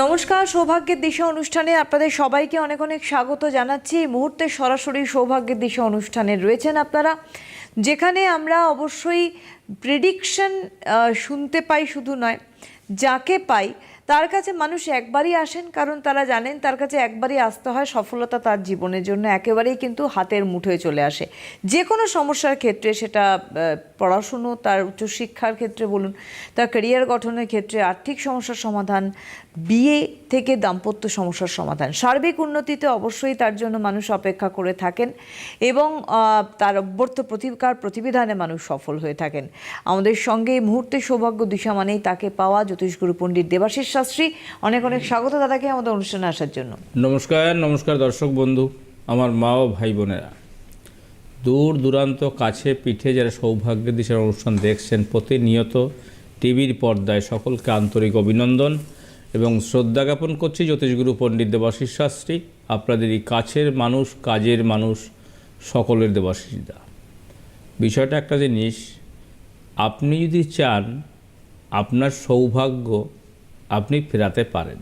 নমস্কার, সৌভাগ্যের দিশা অনুষ্ঠানে আপনাদের সবাইকে অনেক অনেক স্বাগত জানাচ্ছি। এই মুহূর্তে সরাসরি সৌভাগ্যের দিশা অনুষ্ঠানে রয়েছেন আপনারা, যেখানে আমরা অবশ্যই প্রেডিকশন শুনতে পাই শুধু নয়, যাকে পাই, তার কাছে মানুষ একবারই আসেন, কারণ তারা জানেন তার কাছে একবারই আসতে হয়, সফলতা তার জীবনের জন্য একেবারেই কিন্তু হাতের মুঠোয় চলে আসে। যে কোনো সমস্যার ক্ষেত্রে সেটা পড়াশুনো, তার উচ্চশিক্ষার ক্ষেত্রে বলুন, তার ক্যারিয়ার গঠনের ক্ষেত্রে আর্থিক সমস্যার সমাধান বিয়ে থেকে দাম্পত্য সমস্যার সমাধান। সার্বিক উন্নতিতে অবশ্যই তার জন্য মানুষ অপেক্ষা করে থাকেন এবং তার অব্যর্থ প্রতিকার প্রতিবিধানে মানুষ সফল হয়ে থাকেন। আমাদের সঙ্গে এই মুহূর্তে সৌভাগ্য দিশা মানেই তাকে পাওয়া জ্যোতিষগুরু পণ্ডিত দেবাশিস শাস্ত্রী। অনেক অনেক স্বাগত দাদাকে আমাদের অনুষ্ঠানে আসার জন্য। নমস্কার নমস্কার দর্শক বন্ধু, আমার মা ও ভাই বোনেরা। দূর দূরান্ত কাছে পিঠে যারা সৌভাগ্যের দিশার অনুষ্ঠান দেখছেন, প্রতিনিয়ত টিভির পর্দায় সকলকে আন্তরিক অভিনন্দন। এবং শ্রদ্ধা জ্ঞাপন করছি জ্যোতিষগুরু পণ্ডিত দেবাশিস শাস্ত্রী আপনাদেরই কাছের মানুষ, কাজের মানুষ, সকলের দেবাশিসদা বিষয়টা একটা জিনিস, আপনি যদি চান আপনার সৌভাগ্য আপনি ফেরাতে পারেন।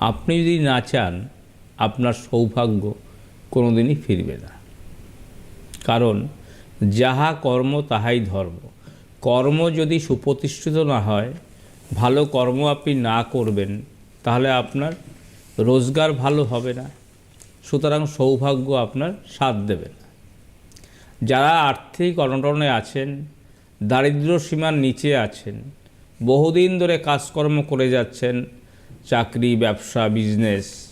আপনি যদি না চান, আপনার সৌভাগ্য কোনোদিনই ফিরবে না। কারণ যাহা কর্ম তাহাই ধর্ম। কর্ম যদি সুপ্রতিষ্ঠিত না হয় ভালো কর্ম আপনি না করবেন, তাহলে আপনার রোজগার ভালো হবে না। সুতরাং সৌভাগ্য আপনার সাথ দেবে না। যারা আর্থিক অনটনে আছেন, দারিদ্র সীমার নিচে আছেন, বহুদিন ধরে কাজকর্ম করে যাচ্ছেন, চাকরি, ব্যবসা, বিজনেস,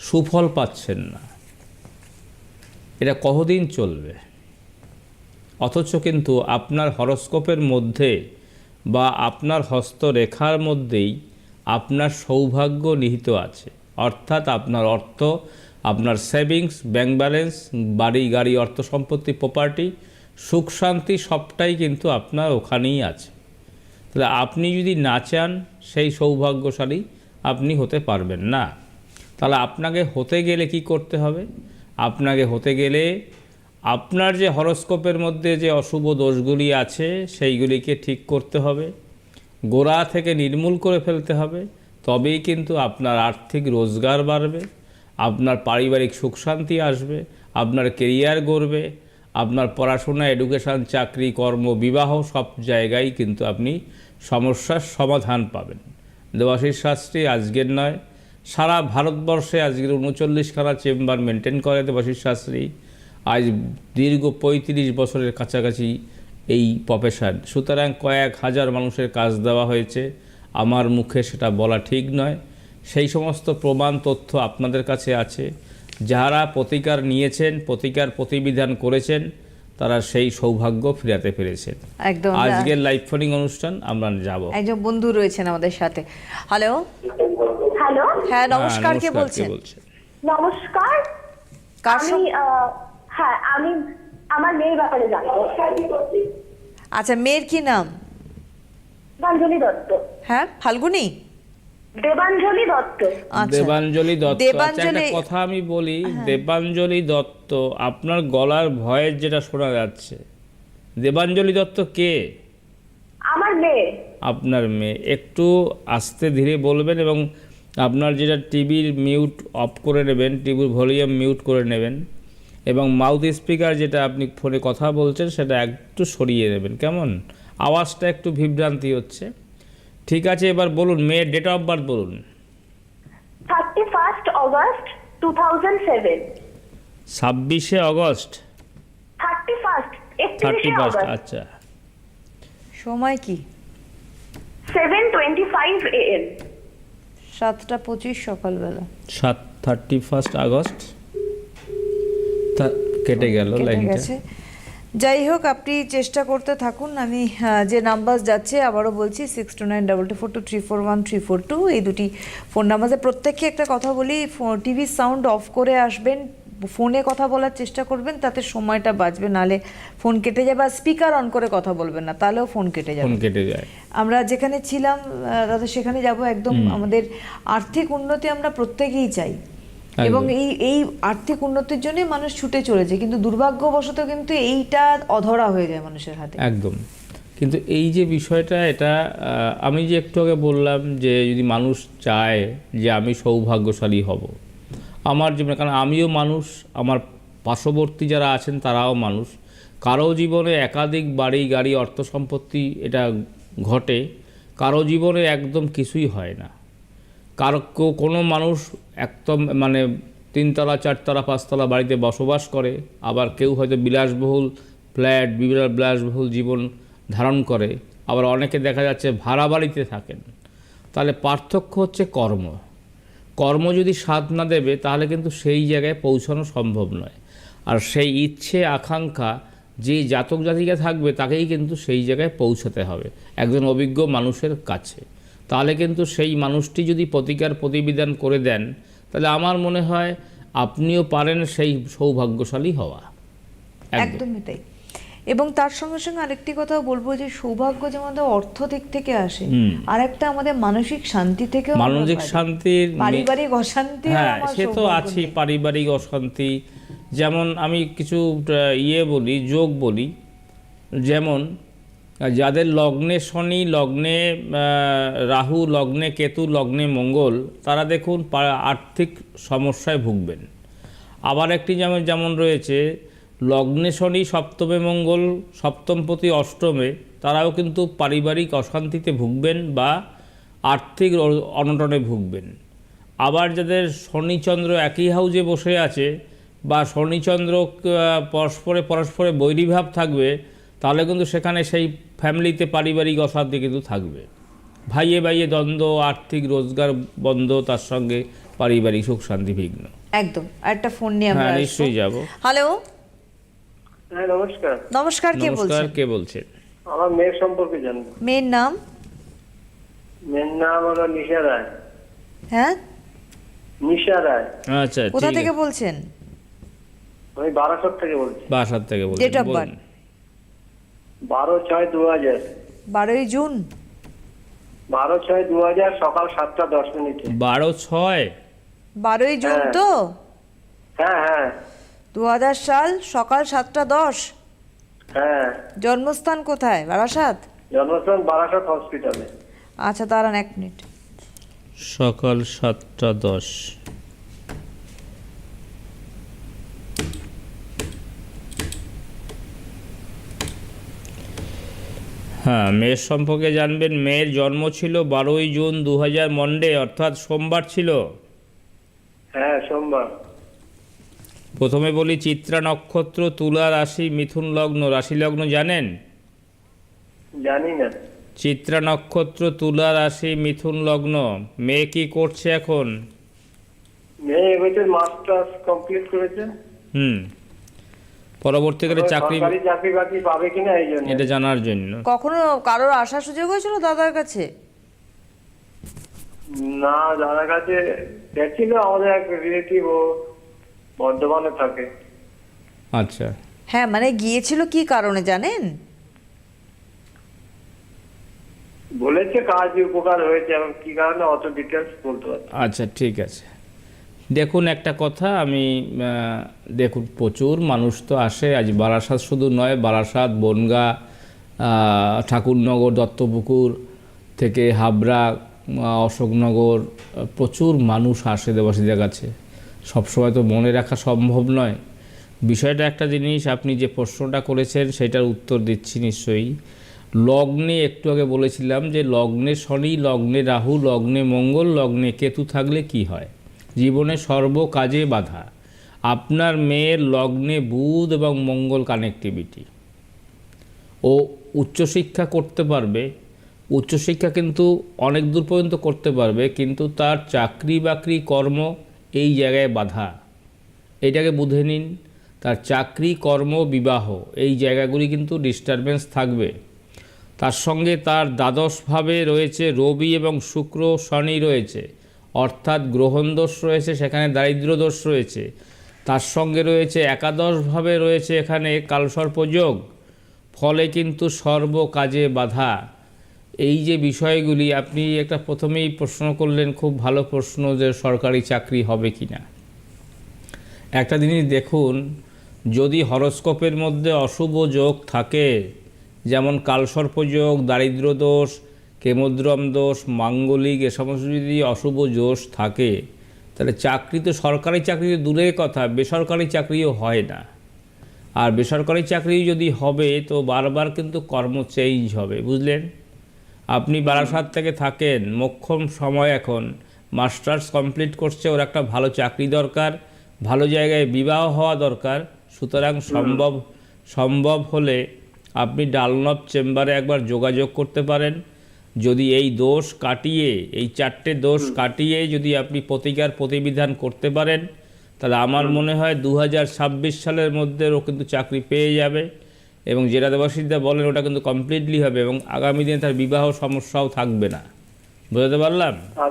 সুফল পাচ্ছেন না। এটা কতদিন চলবে? অথচ কিন্তু আপনার হরস্কোপের মধ্যে বা আপনার হস্তরেখার মধ্যেই আপনার সৌভাগ্য নিহিত আছে। অর্থাৎ আপনার অর্থ, আপনার সেভিংস, ব্যাংক ব্যালেন্স, বাড়ি, গাড়ি, অর্থ সম্পত্তি, প্রপার্টি, সুখ, শান্তি সবটাই কিন্তু আপনার ওখানেই আছে। তাহলে আপনি যদি না চান সেই সৌভাগ্যশালী আপনি হতে পারবেন না। তাহলে আপনাকে হতে গেলে কি করতে হবে? আপনাকে হতে গেলে আপনার যে হরস্কোপের মধ্যে যে অশুভ দোষগুলি আছে, সেইগুলিকে ঠিক করতে হবে। গোড়া থেকে নির্মূল করে ফেলতে হবে। তবেই কিন্তু আপনার আর্থিক রোজগার বাড়বে, আপনার পারিবারিক সুখ শান্তি আসবে, আপনার কেরিয়ার গড়বে, আপনার পড়াশোনা, এডুকেশান, চাকরি, কর্ম, বিবাহ সব জায়গায় কিন্তু আপনি সমস্যার সমাধান পাবেন। দেবাশিস শাস্ত্রী, আজকের নয়। সারা ভারতবর্ষে আজকের উনচল্লিশখানা চেম্বার মেনটেন করে দেবাশিস শাস্ত্রী। আজ দীর্ঘ পঁয়ত্রিশ বছরের কাছাকাছি এই প্রফেশন। সুতরাং কয়েক হাজার মানুষের কাজ দেওয়া হয়েছে। আমার মুখে সেটা বলা ঠিক নয়। সেই সমস্ত প্রমাণ তথ্য আপনাদের কাছে আছে। যারা প্রতিকার নিয়েছেন প্রতিকার প্রতিবিধান করেছেন তারা সেই সৌভাগ্য ফিরাতে পেরেছেন। একদম আজকের লাইভ ফোনিং অনুষ্ঠান আমরা যাব। একজন বন্ধু রয়েছেন আমাদের সাথে। হ্যালো হ্যালো হ্যাঁ নমস্কার কে বলছেন? নমস্কার। কার আমি হ্যাঁ আমি আমার মেয়ের ব্যাপারে জানব। আচ্ছা মেয়ের কি নাম? দেবাঞ্জলি দত্ত। হ্যাঁ ফাল্গুনি? দেবাঞ্জলি দত্ত। আচ্ছা। দেবাঞ্জলি দত্ত আচ্ছা, একটা কথা আমি বলি দেবাঞ্জলি দত্ত আপনার গলার ভয়েস যেটা শোনা যাচ্ছে দেবাঞ্জলি দত্ত কে? আমার মেয়ে। আপনার মেয়ে। একটু আস্তে ধীরে বলবেন এবং আপনার যেটা টিভির মিউট অফ করে নেবেন টিভির ভলিউম মিউট করে নেবেন। এবং মাউথ স্পিকার যেটা আপনি ফোনে কথা বলছেন সেটা একটু সরিয়ে দেবেন কেমন? আওয়াজটা একটু বিভ্রান্তি হচ্ছে। ঠিক আছে এবার বলুন মেয়ের ডেট অফ বার্থ বলুন। Thirty first August two thousand seven ছাব্বিশে August thirty first thirty first আচ্ছা। সময় কি? Seven twenty five A M সাতটা পঁচিশ সকালবেলা। সাত থার্টি ফার্স্ট আগস্ট তা- কেটে গেল লাইনটা। যাই হোক আপনি চেষ্টা করতে থাকুন। আমি যে নাম্বার যাচ্ছে আবারও বলছি six two nine double two four two three four one three four two এই দুটি ফোন নাম্বারে প্রত্যেককে একটা কথা বলি টিভির সাউন্ড অফ করে আসবেন ফোনে কথা বলার চেষ্টা করবেন তাতে সময়টা বাঁচবে। নালে ফোন কেটে যাবে আর স্পিকার অন করে কথা বলবেন না তাহলেও ফোন কেটে যাবে। ফোন কেটে যায়। আমরা যেখানে ছিলাম দাদা সেখানে যাব। একদম আমাদের আর্থিক উন্নতি আমরা প্রত্যেকেই চাই। এবং এই এই আর্থিক উন্নতির জন্যই মানুষ ছুটে চলেছে কিন্তু দুর্ভাগ্যবশত কিন্তু এইটা অধরা হয়ে যায় মানুষের হাতে। একদম। কিন্তু এই যে বিষয়টা এটা আমি যে একটু আগে বললাম যে যদি মানুষ চায় যে আমি সৌভাগ্যশালী হব আমার জীবনে কারণ আমিও মানুষ আমার পার্শ্ববর্তী যারা আছেন তারাও মানুষ কারও জীবনে একাধিক বাড়ি গাড়ি অর্থ সম্পত্তি এটা ঘটে কারও জীবনে একদম কিছুই হয় না। কারও কোনো মানুষ একদম মানে তিনতলা, চারতলা, পাঁচতলা বাড়িতে বসবাস করে, আবার কেউ হয়তো বিলাসবহুল ফ্ল্যাট বিভিন্ন বিলাসবহুল জীবন ধারণ করে, আবার অনেকে দেখা যাচ্ছে ভাড়া বাড়িতে থাকেন। তাহলে পার্থক্য হচ্ছে কর্ম। কর্ম যদি স্বাদ না দেবে, তাহলে কিন্তু সেই জায়গায় পৌঁছানো সম্ভব নয়। আর সেই ইচ্ছে, আকাঙ্ক্ষা যে জাতক জাতিকা থাকবে, তাকেই কিন্তু সেই জায়গায় পৌঁছাতে হবে। একজন অভিজ্ঞ মানুষের কাছে। তাহলে কিন্তু সেই মানুষটি যদি প্রতিকার প্রতিবিধান করে দেন তাহলে আমার মনে হয় আপনিও পারেন সেই সৌভাগ্যশালী হওয়া। একদমই তাই। এবং তার সঙ্গে সঙ্গে আরেকটি কথা বলব যে সৌভাগ্য যেমন আমাদের অর্থ দিক থেকে আসে আর একটা আমাদের মানসিক শান্তি থেকে মানসিক। শান্তির পারিবারিক অশান্তি হ্যাঁ সে তো আছেই পারিবারিক অশান্তি। যেমন আমি কিছু ইয়ে বলি যোগ বলি। যেমন যাদের লগ্নে শনি, লগ্নে রাহু, লগ্নে কেতু, লগ্নে মঙ্গল, তারা দেখুন আর্থিক সমস্যায় ভুগবেন। আবার একটি যেমন যেমন রয়েছে, লগ্নে শনি সপ্তমে মঙ্গল সপ্তমপতি অষ্টমে, তারাও কিন্তু পারিবারিক অশান্তিতে ভুগবেন বা আর্থিক অনটনে ভুগবেন। আবার যাদের শনিচন্দ্র একই হাউজে বসে আছে বা শনিচন্দ্র পরস্পরে পরস্পরে বৈরিভাব থাকবে তাহলে কিন্তু সেখানে সেই ফ্যামিলিতে পারিবারিক অশান্তি কিন্তু থাকবে। ভাইয়ে ভাইয়ে দ্বন্দ্ব আর্থিক রোজগার বন্ধ তার সঙ্গে পারিবারিক সুখ শান্তি বিঘ্ন। একদম একটা ফোন নিয়ে আমরা হ্যাঁ নিশ্চয়ই যাব। হ্যালো? হ্যাঁ নমস্কার। নমস্কার কে নমস্কার বলছেন? কে বলছেন? আমার মেয়ের সম্পর্কে জানব। মেয়ের নাম? মেয়ের নাম হলো নিশা রায়। হ্যাঁ? নিশা রায়। আচ্ছা কোথা থেকে বলছেন? আমি বারাসত থেকে বলছি। থেকে বলছেন Date of বলুন। বারো ছয় দু হাজার বারোই জুন। বারো ছয় দু হাজার সকাল সাতটা দশ মিনিটে। বারো ছয়? বারোই জুন হ্যাঁ। তো? হ্যাঁ হ্যাঁ। দু হাজার সাল সকাল সাতটা দশ। হ্যাঁ। জন্মস্থান কোথায়? বারাসাত? জন্মস্থান বারাসত হসপিটালে। আচ্ছা দাঁড়ান এক মিনিট। সকাল সাতটা দশ। হ্যাঁ মেয়ের সম্পর্কে জানবেন মেয়ের জন্ম ছিল বারোই জুন দু হাজার মন্ডে অর্থাৎ সোমবার ছিল। হ্যাঁ সোমবার। প্রথমে বলি চিত্রা নক্ষত্র তুলা রাশি মিথুন লগ্ন। রাশি লগ্ন জানেন? জানি না। চিত্রা নক্ষত্র তুলা রাশি মিথুন লগ্ন। মেয়ে কি করছে এখন? মেয়ে এবছর মাস্টার্স কমপ্লিট করেছে। হুম। পরবর্তীকালে চাকরি সরকারি চাকরি বাকরি পাবে কিনা এই জন্য। এটা জানার জন্য। কখনো কারোর আসার সুযোগ হয়েছিল দাদার কাছে? না যারা কাছে গেছিল আমাদের এক রিলেটিভ ও বর্ধমানে থাকে। আচ্ছা। হ্যাঁ মানে গিয়েছিল কি কারণে জানেন? বলেছে কাজ উপকার হয়েছে এবং কি কারণে অত ডিটেলস বলতে পারছি আচ্ছা ঠিক আছে। দেখুন একটা কথা, আমি দেখুন, প্রচুর মানুষ তো আসে। আজ বারাসাত শুধু নয়, বারাসাত, বনগা ঠাকুরনগর, দত্তপুকুর থেকে হাবড়া অশোকনগর, প্রচুর মানুষ আসে দেবাসীদের কাছে। সবসময় তো মনে রাখা সম্ভব নয়। বিষয়টা একটা জিনিস, আপনি যে প্রশ্নটা করেছেন সেটার উত্তর দিচ্ছি নিশ্চয়ই। লগ্নে, একটু আগে বলেছিলাম যে লগ্নে শনি, লগ্নে রাহু, লগ্নে মঙ্গল, লগ্নে কেতু থাকলে কি হয়? জীবনে সর্ব কাজে বাধা। আপনার মেয়ের লগ্নে বুধ এবং মঙ্গল কানেক্টিভিটি ও উচ্চশিক্ষা করতে পারবে। উচ্চশিক্ষা কিন্তু অনেক দূর পর্যন্ত করতে পারবে, কিন্তু তার চাকরি বাকরি কর্ম এই জায়গায় বাধা। এটাকে বুঝে নিন, তার চাকরি, কর্ম, বিবাহ এই জায়গাগুলি কিন্তু ডিস্টারবেন্স থাকবে। তার সঙ্গে তার দ্বাদশভাবে রয়েছে রবি এবং শুক্র শনি রয়েছে। অর্থাৎ গ্রহণ দোষ রয়েছে, সেখানে দারিদ্র দোষ রয়েছে। তার সঙ্গে রয়েছে একাদশভাবে রয়েছে এখানে কালসর্পযোগ ফলে কিন্তু সর্ব কাজে বাধা। এই যে বিষয়গুলি, আপনি একটা প্রথমেই প্রশ্ন করলেন, খুব ভালো প্রশ্ন যে সরকারি চাকরি হবে কি না একটা জিনিস দেখুন, যদি হরস্কোপের মধ্যে অশুভ যোগ থাকে, যেমন কালসর্পযোগ দারিদ্র দোষ কেমদ্রম দোষ মাঙ্গলিক এ সমস্ত যদি অশুভ দোষ থাকে তাহলে চাকরি তো সরকারি চাকরি তো দূরের কথা বেসরকারি চাকরিও হয় না। আর বেসরকারি চাকরি যদি হবে তো বারবার কিন্তু কর্ম চেঞ্জ হবে বুঝলেন? আপনি বারাসাত থেকে থাকেন মোক্ষম সময় এখন মাস্টার্স কমপ্লিট করছে ওর একটা ভালো চাকরি দরকার ভালো জায়গায় বিবাহ হওয়া দরকার সুতরাং সম্ভব সম্ভব হলে আপনি ডালনব চেম্বারে একবার যোগাযোগ করতে পারেন যদি এই দোষ কাটিয়ে এই চারটে দোষ কাটিয়ে যদি আপনি প্রতিকার প্রতিবিধান করতে পারেন তাহলে আমার মনে হয় দু হাজার ছাব্বিশ সালের মধ্যে ও কিন্তু চাকরি পেয়ে যাবে এবং যেটা দেবাশিসদা বলেন ওটা কিন্তু কমপ্লিটলি হবে এবং আগামী দিনে তার বিবাহ সমস্যাও থাকবে না। বুঝতে পারলাম? আচ্ছা,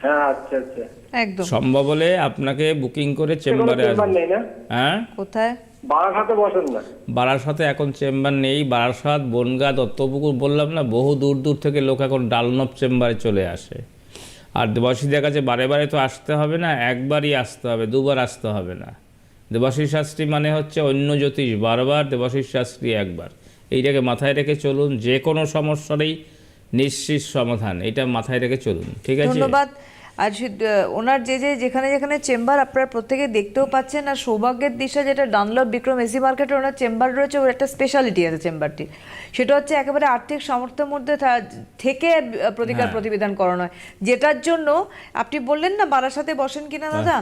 হ্যাঁ আচ্ছা আচ্ছা। একদম। সম্ভব হলে আপনাকে বুকিং করে চেম্বারে চেম্বার আসবে। হ্যাঁ? কোথায়? বারাঘাটে বসেন না। বারাসাতে এখন চেম্বার নেই বারাসাত বনগা দত্তপুকুর বললাম না বহু দূর দূর থেকে লোক এখন ডালনব চেম্বারে চলে আসে। আর দেবাশীদের কাছে বারে বারে তো আসতে হবে না একবারই আসতে হবে দুবার আসতে হবে না। দেবাশীষ শাস্ত্রী মানে হচ্ছে অন্য জ্যোতিষ বারবার দেবাশীষ শাস্ত্রী একবার। এইটাকে মাথায় রেখে চলুন যে কোনো সমস্যারই নিশ্চিত সমাধান এটা মাথায় রেখে চলুন ঠিক আছে? ধন্যবাদ। আর ওনার যে যে যেখানে যেখানে চেম্বার আপনারা প্রত্যেকে দেখতেও পাচ্ছেন আর সৌভাগ্যের দিশা যেটা ডানলভ বিক্রম এসি মার্কেটে ওনার চেম্বার রয়েছে ওর একটা স্পেশালিটি আছে চেম্বারটির। সেটা হচ্ছে একেবারে আর্থিক সামর্থ্যের মধ্যে থেকে প্রতিকার প্রতিবেদন প্রতিবিধান করানো হয়। যেটার জন্য আপনি বললেন না বারাসাতে সাথে বসেন কিনা দাদা?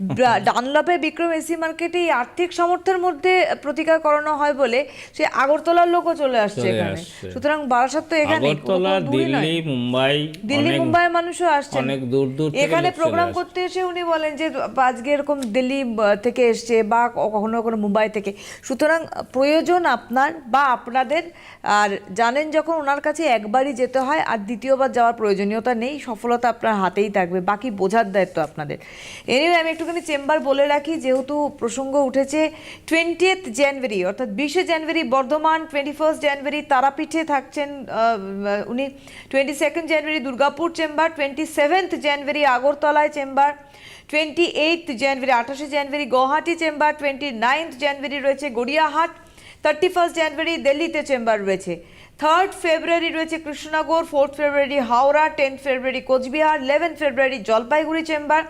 ডা- ডানলভে বিক্রম এসি মার্কেটে এই আর্থিক সামর্থ্যের মধ্যে প্রতিকার করানো হয় বলে সে আগরতলার লোকও চলে আসছে এখানে। সুতরাং বারাসাত তো এখানে দিল্লি মুম্বাই দিল্লি মুম্বাইয়ের মানুষও আসছেন। অনেক দূর দূর এখানে প্রোগ্রাম করতে এসে উনি বলেন যে আজকে এরকম দিল্লি থেকে এসছে বা কখনো কখনো মুম্বাই থেকে। সুতরাং প্রয়োজন আপনার বা আপনাদের। আর জানেন যখন ওনার কাছে একবারই যেতে হয় আর দ্বিতীয়বার যাওয়ার প্রয়োজনীয়তা নেই সফলতা আপনার হাতেই থাকবে। বাকি বোঝার দায়িত্ব আপনাদের। এনিওয়ে আমি একটুখানি চেম্বার বলে রাখি, যেহেতু প্রসঙ্গ উঠেছে টোয়েন্টিয়েথ জানুয়ারি অর্থাৎ বিশে জানুয়ারি বর্ধমান টোয়েন্টি ফার্স্ট জানুয়ারি তারাপীঠে থাকছেন উনি twenty second January Durgapur chamber twenty seventh January আগরতলায় চেম্বার টোয়েন্টি এইট জানুয়ারি আঠাশে জানুয়ারি Guwahati chamber twenty ninth January রয়েছে গড়িয়াহাট থার্টি ফার্স্ট জানুয়ারি দিল্লিতে চেম্বার রয়েছে থার্ড ফেব্রুয়ারি রয়েছে Krishnanagar fourth February Howrah tenth February Cooch Behar eleven February Jalpaiguri chamber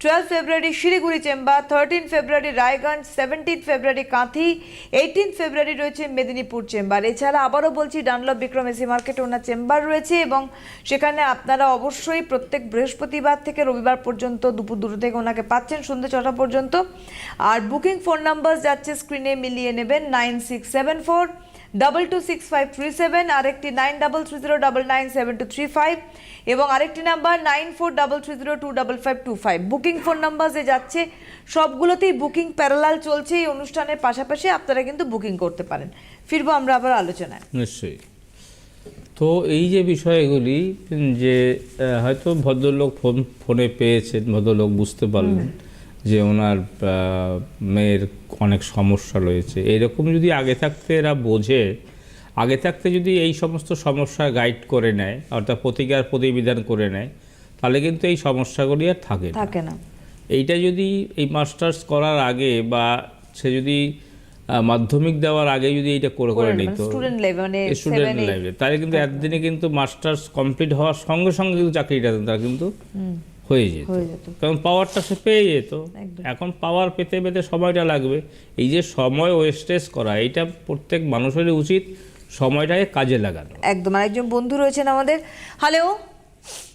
twelve February Siliguri chamber thirteen February Raiganj seventeen February Kanthi eighteen February রয়েছে Medinipur chamber এছাড়া আবারও বলছি Dunlop Vikram AC মার্কেটে ওনার chamber রয়েছে এবং সেখানে আপনারা অবশ্যই প্রত্যেক বৃহস্পতিবার থেকে রবিবার পর্যন্ত, দুপুর দুটো থেকে ওনাকে পাচ্ছেন সন্ধ্যে ছটা পর্যন্ত। আর বুকিং ফোন নাম্বার যাচ্ছে স্ক্রিনে মিলিয়ে নেবেন nine six seven four double two six five three seven আরেকটি nine double three zero double nine seven two three five এবং আরেকটি number nine four double three zero two double five two five booking phone number যে যাচ্ছে সবগুলোতেই booking parallel চলছে এই অনুষ্ঠানের পাশাপাশি আপনারা কিন্তু বুকিং করতে পারেন। ফিরবো আমরা আবার আলোচনায়। নিশ্চয়ই। তো এই যে বিষয়গুলি যে হয়তো ভদ্রলোক ফোন ফোনে পেয়েছেন ভদ্রলোক বুঝতে পারলেন। যে ওনার মেয়ের অনেক সমস্যা রয়েছে। এরকম যদি আগে থাকতে এরা বোঝে আগে থাকতে যদি এই সমস্ত সমস্যা গাইড করে নেয় অর্থাৎ প্রতিকার প্রতিবিধান করে নেয় তাহলে কিন্তু এই সমস্যাগুলি আর থাকে থাকে না। এইটা যদি এই মাস্টার্স করার আগে বা সে যদি মাধ্যমিক দেওয়ার আগে যদি এইটা করে করে নিত স্টুডেন্ট লেভেল স্টুডেন্ট তাহলে কিন্তু একদিনে কিন্তু মাস্টার্স কমপ্লিট হওয়ার সঙ্গে সঙ্গে কিন্তু চাকরিটা তারা কিন্তু হয়ে যেত। হয়ে যেত। কারণ পাওয়ারটা সে পেয়ে যেত। একদম। এখন পাওয়ার পেতে পেতে সময়টা লাগবে। এই যে সময় ওয়েস্টেজ করা এটা প্রত্যেক মানুষেরই উচিত সময়টাকে কাজে লাগানো। একদম। আরেকজন বন্ধু রয়েছেন আমাদের। হ্যালো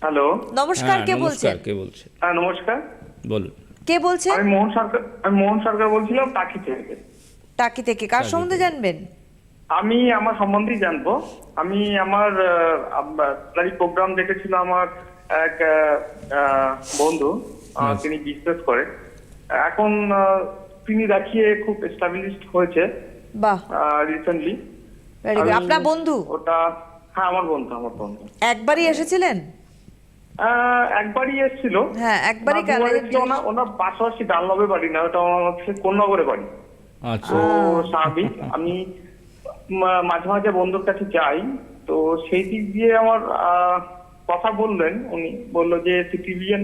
হ্যালো নমস্কার হ্যাঁ, কে নমস্কার, বলছেন? কে বলছেন? হ্যাঁ নমস্কার। বলুন। কে বলছেন? আমি মোহন সরকার আমি মোহন সরকার বলছিলাম টাকি থেকে। টাকি থেকে। কার সম্বন্ধে জানবেন? আমি আমার সম্বন্ধেই জানব। আমি আমার প্রোগ্রাম দেখেছিল আমার এক বন্ধু তিনি বিজনেস করে এখন তিনি দেখিয়ে খুব এস্টাবলিশড হয়েছে বাহ। রিসেন্টলি আপনার বন্ধু? ওটা হ্যাঁ আমার বন্ধু আমার বন্ধু। একবারই এসেছিলেন? আহ, একবারই এসেছিল। হ্যাঁ একবারই ওনার পাশাপাশি ডানলবে বাড়ি না ওটা আমার হচ্ছে কোন্নগরে বাড়ি। আচ্ছা। তো স্বাভাবিক আমি মাঝে মাঝে বন্ধুর কাছে যাই। তো সেই দিক দিয়ে আমার আহ, কথা বললেন উনি বলল যে সিটিভিএন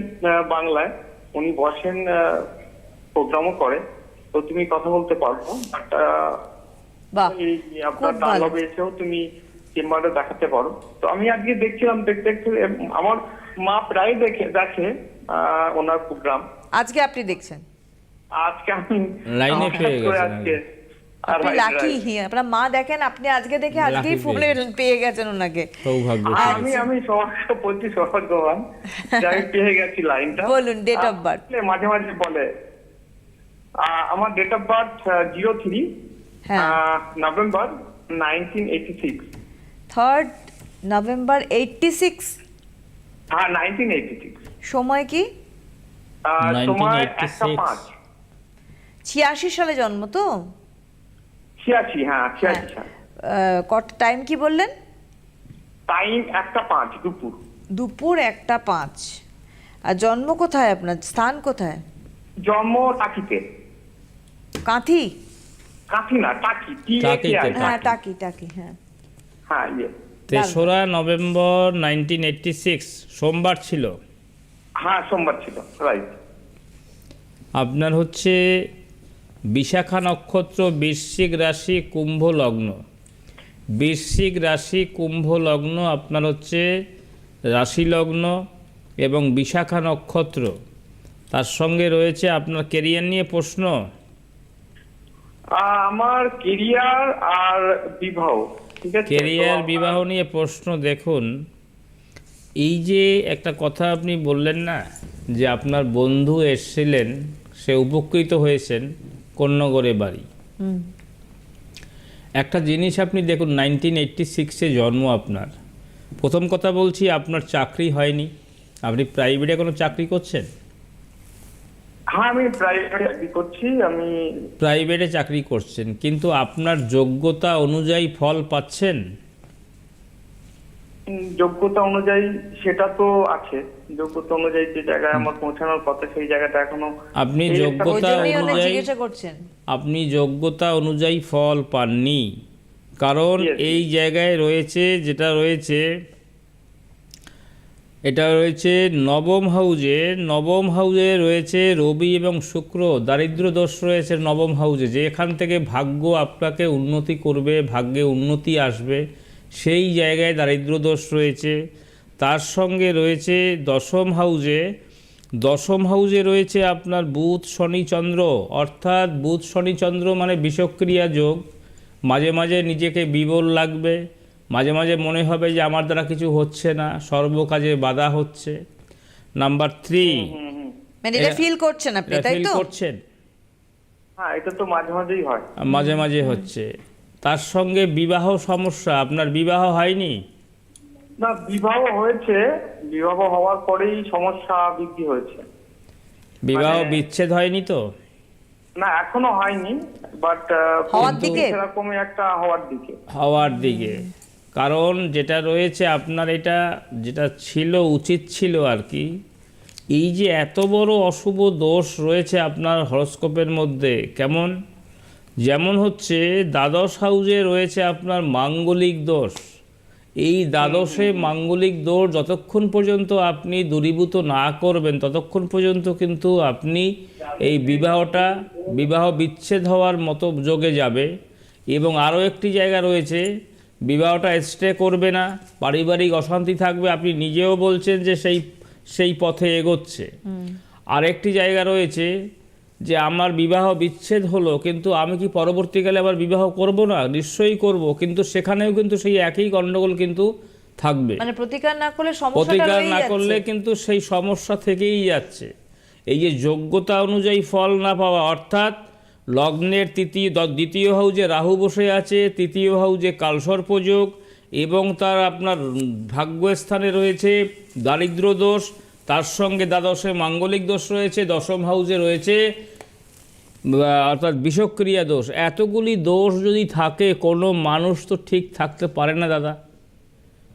বাংলায় উনি বসেন প্রোগ্রামও করে তো তুমি কথা বলতে পারব বাট আপনার খুব এসেও তুমি চেম্বারে দেখাতে পারো। তো আমি আজকে দেখছিলাম দেখতে দেখতে আমার মা প্রায় দেখে দেখে আহ, ওনার প্রোগ্রাম। আজকে আপনি দেখছেন? আজকে আমি লাইনে পেয়ে আর আপনি লাকি right. আপনার মা দেখেন আপনি আজকে দেখে আজকেই ফোনে পেয়ে গেছেন ওনাকে। সৌভাগ্য আমি আমি সৌভাগ্য বলছি সৌভাগ্যবান। যে আমি পেয়ে গেছি লাইনটা। বলুন, of birth। আসলে মাঝে মাঝে বলে আমার date of birth zero three হ্যাঁ November nineteen eighty six third November eighty six হ্যাঁ নাইনটিন এইটি সিক্স সময় কি? সময় একটা পাঁচ। ছিয়াশি সালে জন্ম তো? ছিয়াশি হ্যাঁ ছিয়াশি। সাল কত টাইম কি বললেন? টাইম একটা পাঁচ দুপুর। দুপুর একটা পাঁচ। আর জন্ম কোথায় আপনার? স্থান কোথায়? জন্ম টাকিতে। কাঁথি? কাঁথি না টাকি টি এ কে আই। টাকিতে। হ্যাঁ টাকি টাকি হ্যাঁ। হ্যাঁ ইয়ে। তেসরা নভেম্বর নাইনটিন এইটটি সিক্স সোমবার ছিল। হ্যাঁ সোমবার ছিল রাইট আপনার হচ্ছে বিশাখা নক্ষত্র বৃশ্চিক রাশি কুম্ভ লগ্ন। বৃশ্চিক রাশি কুম্ভ লগ্ন আপনার হচ্ছে রাশি লগ্ন এবং বিশাখা নক্ষত্র। তার সঙ্গে রয়েছে আপনার কেরিয়ার নিয়ে প্রশ্ন। আমার কেরিয়ার আর বিবাহ কেরিয়ার বিবাহ নিয়ে প্রশ্ন দেখুন। এই যে একটা কথা আপনি বললেন না যে আপনার বন্ধু এসেছিলেন সে উপকৃত হয়েছেন। কন্যগড়ে বাড়ি। একটা জিনিস আপনি দেখুন নাইনটিন এইটটি সিক্সে জন্ম আপনার। প্রথম কথা বলছি আপনার চাকরি হয়নি। আপনি প্রাইভেটে কোনো চাকরি করছেন? হ্যাঁ আমি প্রাইভেট চাকরি করছি আমি প্রাইভেটে চাকরি করছেন কিন্তু আপনার যোগ্যতা অনুযায়ী ফল পাচ্ছেন? যোগ্যতা অনুযায়ী সেটা তো আছে। যোগ্যতা অনুযায়ী যে জায়গায় আমার পৌঁছানোর কথা সেই জায়গাটা এখনও আপনি যোগ্যতা অনুযায়ী আপনি যোগ্যতা অনুযায়ী ফল পাননি। কারণ এই জায়গায় রয়েছে যেটা রয়েছে এটা রয়েছে নবম হাউজে নবম হাউজে রয়েছে রবি এবং শুক্র দারিদ্র দোষ রয়েছে নবম হাউজে। যে এখান থেকে ভাগ্য আপনাকে উন্নতি করবে ভাগ্যে উন্নতি আসবে। সেই জায়গায় দারিদ্র দোষ রয়েছে। তার সঙ্গে রয়েছে দশম হাউজে। দশম হাউজে রয়েছে আপনার বুধ শনি চন্দ্র। অর্থাৎ বুধ শনি চন্দ্র মানে বিষক্রিয়া যোগ। মাঝে মাঝে নিজেকে বিবল লাগবে। মাঝে মাঝে মনে হবে যে আমার দ্বারা কিছু হচ্ছে না সর্বকাজে বাধা হচ্ছে। Number three. মানে এটা এটা- ফিল করছেন আপনি তাই তো? করছেন? হ্যাঁ এটা তো মাঝে মাঝেই হয়। মাঝে মাঝে হচ্ছে। তার সঙ্গে বিবাহ সমস্যা আপনার বিবাহ হয়নি? না বিবাহ হয়েছে। বিবাহ হওয়ার পরেই সমস্যা বৃদ্ধি হয়েছে। বিবাহ মানে- বিচ্ছেদ হয়নি তো? না এখনও হয়নি বাট হওয়ার দিকে? সেরকমই একটা হওয়ার দিকে। হওয়ার দিকে। কারণ যেটা রয়েছে আপনার এটা যেটা ছিল উচিত ছিল আর কি এই যে এত বড় অশুভ দোষ রয়েছে আপনার হরস্কোপের মধ্যে কেমন? যেমন হচ্ছে দ্বাদশ হাউজে রয়েছে আপনার মাঙ্গলিক দোষ। এই দ্বাদশে মাঙ্গলিক দোষ যতক্ষণ পর্যন্ত আপনি দূরীভূত না করবেন ততক্ষণ পর্যন্ত কিন্তু আপনি এই বিবাহটা বিবাহ বিচ্ছেদ হওয়ার মতো যোগে যাবে। এবং আরও একটি জায়গা রয়েছে বিবাহটা স্টে করবে না পারিবারিক অশান্তি থাকবে। আপনি নিজেও বলছেন যে সেই সেই পথে এগোচ্ছে। আরেকটি জায়গা রয়েছে যে আমার বিবাহ বিচ্ছেদ হলো কিন্তু আমি কি পরবর্তীকালে আবার বিবাহ করব না? নিশ্চয়ই করব কিন্তু সেখানেও কিন্তু সেই একই গণ্ডগোল কিন্তু থাকবে। মানে প্রতিকার না করলে প্রতিকার না করলে কিন্তু সেই সমস্যা থেকেই যাচ্ছে। এই যে যোগ্যতা অনুযায়ী ফল না পাওয়া অর্থাৎ লগ্নের তৃতীয় দ্বিতীয় হাউজে রাহু বসে আছে তৃতীয় হাউজে কালসর্পযোগ এবং তার আপনার ভাগ্যস্থানে রয়েছে দারিদ্র দোষ তার সঙ্গে দ্বাদশে মাঙ্গলিক দোষ রয়েছে দশম হাউজে রয়েছে অর্থাৎ বিষক্রিয়া দোষ। এতগুলি দোষ যদি থাকে কোনো মানুষ তো ঠিক থাকতে পারে না দাদা।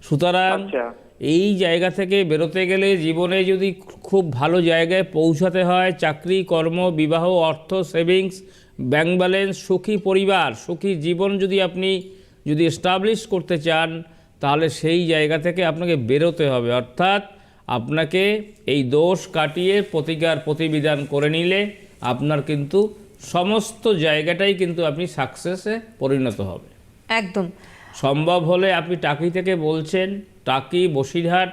সুতরাং আচ্ছা। এই জায়গা থেকে বেরোতে গেলে জীবনে যদি খুব ভালো জায়গায় পৌঁছাতে হয় চাকরি কর্ম বিবাহ অর্থ সেভিংস ব্যাংক ব্যালেন্স সুখী পরিবার সুখী জীবন যদি আপনি যদি এস্টাবলিশ করতে চান তাহলে সেই জায়গা থেকে আপনাকে বেরোতে হবে। অর্থাৎ আপনাকে এই দোষ কাটিয়ে প্রতিকার প্রতিবিধান করে নিলে আপনার কিন্তু সমস্ত জায়গাটাই কিন্তু আপনি সাকসেসে পরিণত হবে। একদম। সম্ভব হলে আপনি টাকি থেকে বলছেন টাকি বসিরহাট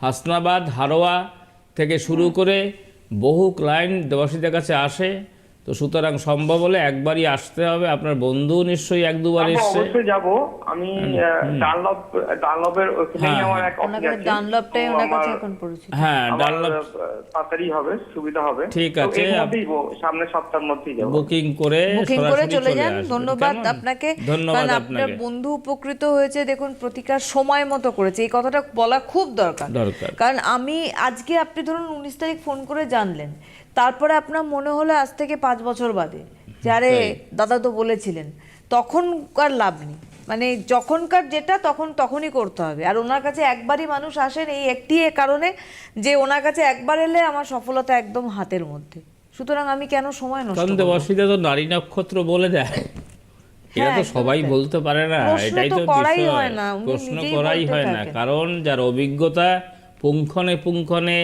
হাসনাবাদ হারোয়া থেকে শুরু করে বহু ক্লায়েন্ট দেবাসীদের কাছে আসে। তো সুতরাং সম্ভব হলে একবারই আসতে হবে আপনার বন্ধু নিশ্চয়ই এক দুবার এসছে। অবশ্যই যাব। আমি ডানলপ ডানলপের ওখানেই হ্যাঁ, আমার এক অফিস আছে। ডানলপটাই ওনার কাছে এখন পরিচিত। হ্যাঁ ডানলপ তাড়াতাড়ি হবে সুবিধা হবে। ঠিক আছে, সামনের সপ্তাহের মধ্যেই যাব। বুকিং করে বুকিং করে চলে যান। ধন্যবাদ আপনাকে। ধন্যবাদ আপনার বন্ধু উপকৃত হয়েছে দেখুন প্রতিকার সময় মতো করেছে। এই কথাটা বলা খুব দরকার। দরকার। কারণ আমি আজকে আপনি ধরুন উনিশ তারিখ ফোন করে জানলেন। তারপরে আপনার মনে হলো আজ থেকে পাঁচ বছর বাদে যারে। দাদা তো বলেছিলেন তখনকার লাভ নেই। মানে যখনকার যেটা তখন তখনই করতে হবে। আর ওনার কাছে একবারই মানুষ আসেন এই একটি এ কারণে যে ওনার কাছে একবার এলে আমার সফলতা একদম হাতের মধ্যে। সুতরাং আমি কেন সময় নষ্ট কারণ? তো নারী নক্ষত্র বলে দেয়। এরা তো সবাই বলতে পারে না এটাই তো তো করাই হয় না, প্রশ্ন করাই হয় না কারণ যার অভিজ্ঞতা পুঙ্খনে পুঙ্খনে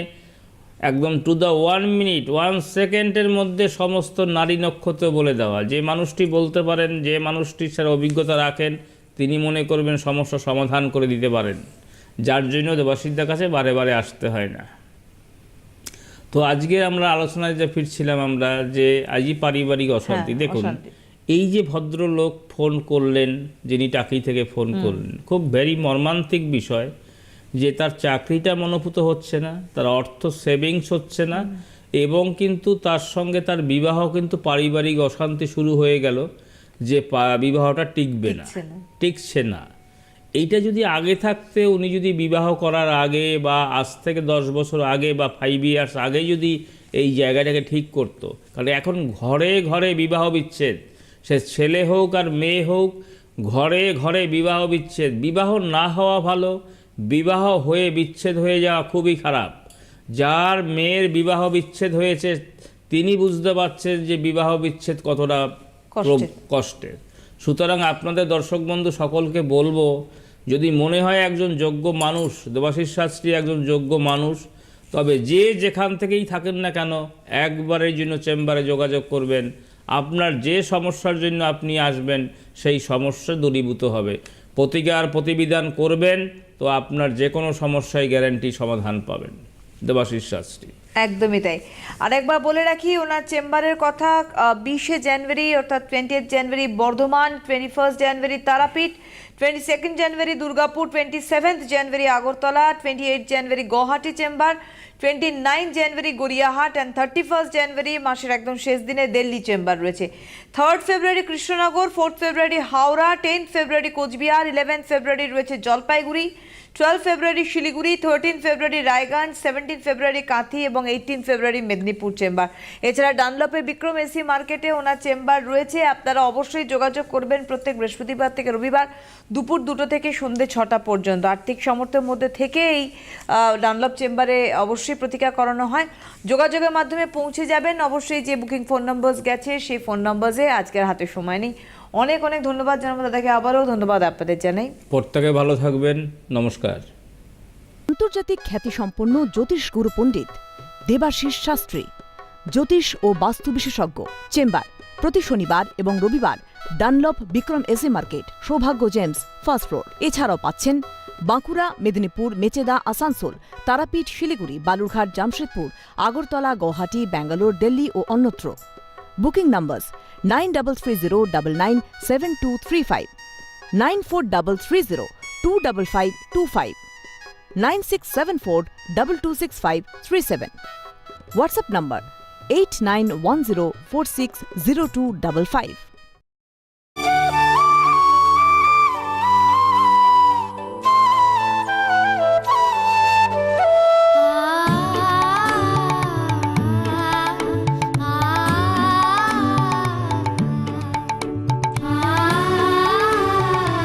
একদম to the one minute one সেকেন্ডের মধ্যে সমস্ত নারী নক্ষত্র বলে দেওয়া। যে মানুষটি বলতে পারেন যে মানুষটি স্যার অভিজ্ঞতা রাখেন তিনি মনে করবেন সমস্যা সমাধান করে দিতে পারেন। যার জন্য দেবাসীদের কাছে বারে বারে আসতে হয় না। তো আজকে আমরা আলোচনায় যে ফিরছিলাম আমরা যে আজই পারিবারিক অশান্তি। হ্যাঁ, দেখুন এই যে ভদ্রলোক ফোন করলেন যিনি টাকি থেকে ফোন করলেন খুব ভেরি মর্মান্তিক বিষয়। যে তার চাকরিটা মনোভূত হচ্ছে না তার অর্থ সেভিংস হচ্ছে না এবং কিন্তু তার সঙ্গে তার বিবাহ কিন্তু পারিবারিক অশান্তি শুরু হয়ে গেল যে বিবাহটা টিকবে না। টিকছে না। এইটা যদি আগে থাকতে উনি যদি বিবাহ করার আগে বা আজ থেকে দশ বছর আগে বা ফাইভ ইয়ার্স আগে যদি এই জায়গাটাকে ঠিক করতো কারণ এখন ঘরে ঘরে বিবাহ বিচ্ছেদ। সে ছেলে হোক আর মেয়ে হোক ঘরে ঘরে বিবাহ বিচ্ছেদ। বিবাহ না হওয়া ভালো বিবাহ হয়ে বিচ্ছেদ হয়ে যাওয়া খুবই খারাপ। যার মেয়ের বিবাহ বিচ্ছেদ হয়েছে তিনি বুঝতে পারছেন যে বিবাহ বিচ্ছেদ কতটা কষ্টের। সুতরাং আপনাদের দর্শক বন্ধু সকলকে বলব যদি মনে হয় একজন যোগ্য মানুষ দেবাশিস শাস্ত্রী একজন যোগ্য মানুষ তবে যে যেখান থেকেই থাকেন না কেন একবারের জন্য চেম্বারে যোগাযোগ করবেন। আপনার যে সমস্যার জন্য আপনি আসবেন সেই সমস্যা দূরীভূত হবে। প্রতিকার প্রতিবিধান করবেন তো আপনার যে কোনো সমস্যায় গ্যারান্টি সমাধান পাবেন। দেবাশিস শাস্ত্রী। একদমই তাই। আরেকবার বলে রাখি, ওনার চেম্বারের কথা বিশে জানুয়ারি, অর্থাৎ twenty January, Bardhaman twenty first January, Tarapith twenty second January, Durgapur twenty seventh January, Agartala twenty eight January Guwahati chamber twenty nine January Gariahat and thirty first January মাসের একদম শেষ দিনে দিল্লি চেম্বার রয়েছে। Third February Krishnanagar fourth February Howrah tenth February Cooch Behar eleventh February রয়েছে Jalpaiguri. Twelve February Siliguri thirteen February Raiganj seventeen February Kanthi এবং eighteen ফেব্রুয়ারি Medinipur chamber. এছাড়া ডানলপে Vikram AC মার্কেটে ওনার chamber রয়েছে। আপনারা অবশ্যই যোগাযোগ করবেন প্রত্যেক বৃহস্পতিবার থেকে রবিবার দুপুর দুটো থেকে সন্ধ্যে ছটা পর্যন্ত। আর্থিক সামর্থ্যের মধ্যে থেকে এই ডানলপ চেম্বারে অবশ্যই প্রতিকার করানো হয়। যোগাযোগের মাধ্যমে পৌঁছে যাবেন। অবশ্যই যে বুকিং ফোন নম্বর গেছে, সেই ফোন নম্বরে আজকের হাতে সময় নেই। অনেক অনেক ধন্যবাদ জানাব দাদাকে আবারও ধন্যবাদ আপনাদের জানাই। প্রত্যেকে ভালো থাকবেন নমস্কার। আন্তর্জাতিক খ্যাতিসম্পন্ন জ্যোতিষ গুরু পণ্ডিত দেবাশিস শাস্ত্রী জ্যোতিষ ও বাস্তু বিশেষজ্ঞ চেম্বার প্রতি শনিবার এবং রবিবার Dunlop Bikram AC market Saubhagya gems first floor. এছাড়াও পাচ্ছেন বাঁকুড়া মেদিনীপুর মেচেদা আসানসোল তারাপীঠ শিলিগুড়ি বালুরঘাট জামশেদপুর আগরতলা গৌহাটি ব্যাঙ্গালোর দিল্লি ও অন্যত্র। Booking numbers 93309997235, 943302555, 9674226537. WhatsApp number 8910460255.